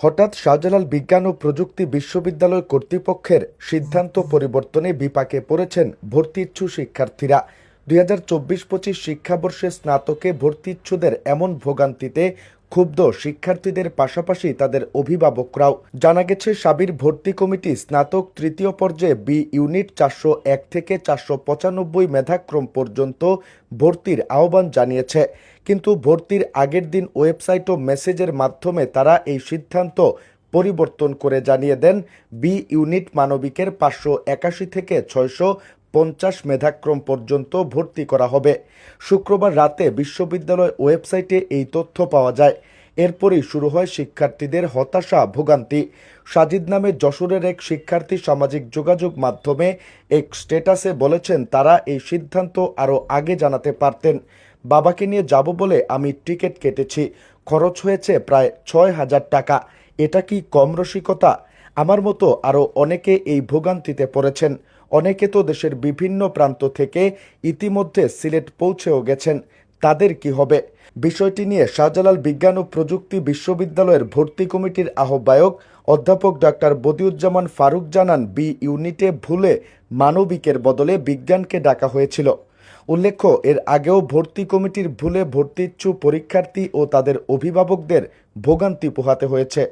হঠাৎ শাহজালাল বিজ্ঞান ও প্রযুক্তি বিশ্ববিদ্যালয় কর্তৃপক্ষের সিদ্ধান্ত পরিবর্তনে বিপাকে পড়েছেন ভর্তি ইচ্ছু শিক্ষার্থীরা। দুই হাজার চব্বিশ পঁচিশ শিক্ষাবর্ষে স্নাতকে ভর্তি ইচ্ছুদের এমন ভোগান্তিতে ক্ষুব্ধ শিক্ষার্থীদের পাশাপাশি তাদের অভিভাবকরাও। জানা গেছে, সাবির ভর্তি কমিটি স্নাতক তৃতীয় পর্যায়ে বি ইউনিট চারশো এক থেকে চারশো পঁচানব্বই মেধাক্রম পর্যন্ত ভর্তির আহ্বান জানিয়েছে। কিন্তু ভর্তির আগের দিন ওয়েবসাইট ও মেসেজের মাধ্যমে তারা এই সিদ্ধান্ত পরিবর্তন করে জানিয়ে দেন, বি ইউনিট মানবিকের পাঁচশো একাশি থেকে ছয়শো পঞ্চাশ মেধাক্রম পর্যন্ত ভর্তি করা হবে। শুক্রবার রাতে বিশ্ববিদ্যালয় ওয়েবসাইটে এই তথ্য পাওয়া যায়। এরপরই শুরু হয় শিক্ষার্থীদের হতাশা, ভোগান্তি। সাজিদ নামে যশোরের এক শিক্ষার্থী সামাজিক যোগাযোগ মাধ্যমে এক স্ট্যাটাসে বলেছেন, তারা এই সিদ্ধান্ত আরও আগে জানাতে পারতেন। বাবাকে নিয়ে যাব বলে আমি টিকিট কেটেছি। খরচ হয়েছে প্রায় ছয় হাজার টাকা। এটা কি কম রসিকতা? আমার মতো আরও অনেকে এই ভোগান্তিতে পড়েছেন। অনেকে তো দেশের বিভিন্ন প্রান্ত থেকে ইতিমধ্যে সিলেট পৌঁছেও গেছেন। তাদের কি হবে? বিষয়টি নিয়ে শাহজালাল বিজ্ঞান ও প্রযুক্তি বিশ্ববিদ্যালয়ের ভর্তি কমিটির আহ্বায়ক অধ্যাপক ডাক্তার বদিউজ্জামান ফারুক জানান, বি ইউনিটে ভুলে মানবিকের বদলে বিজ্ঞানকে ডাকা হয়েছিল। উল্লেখ্য, এর আগেও ভর্তি কমিটির ভুলে ভর্তিচ্ছু পরীক্ষার্থী ও তাদের অভিভাবকদের ভোগান্তি পোহাতে হয়েছে।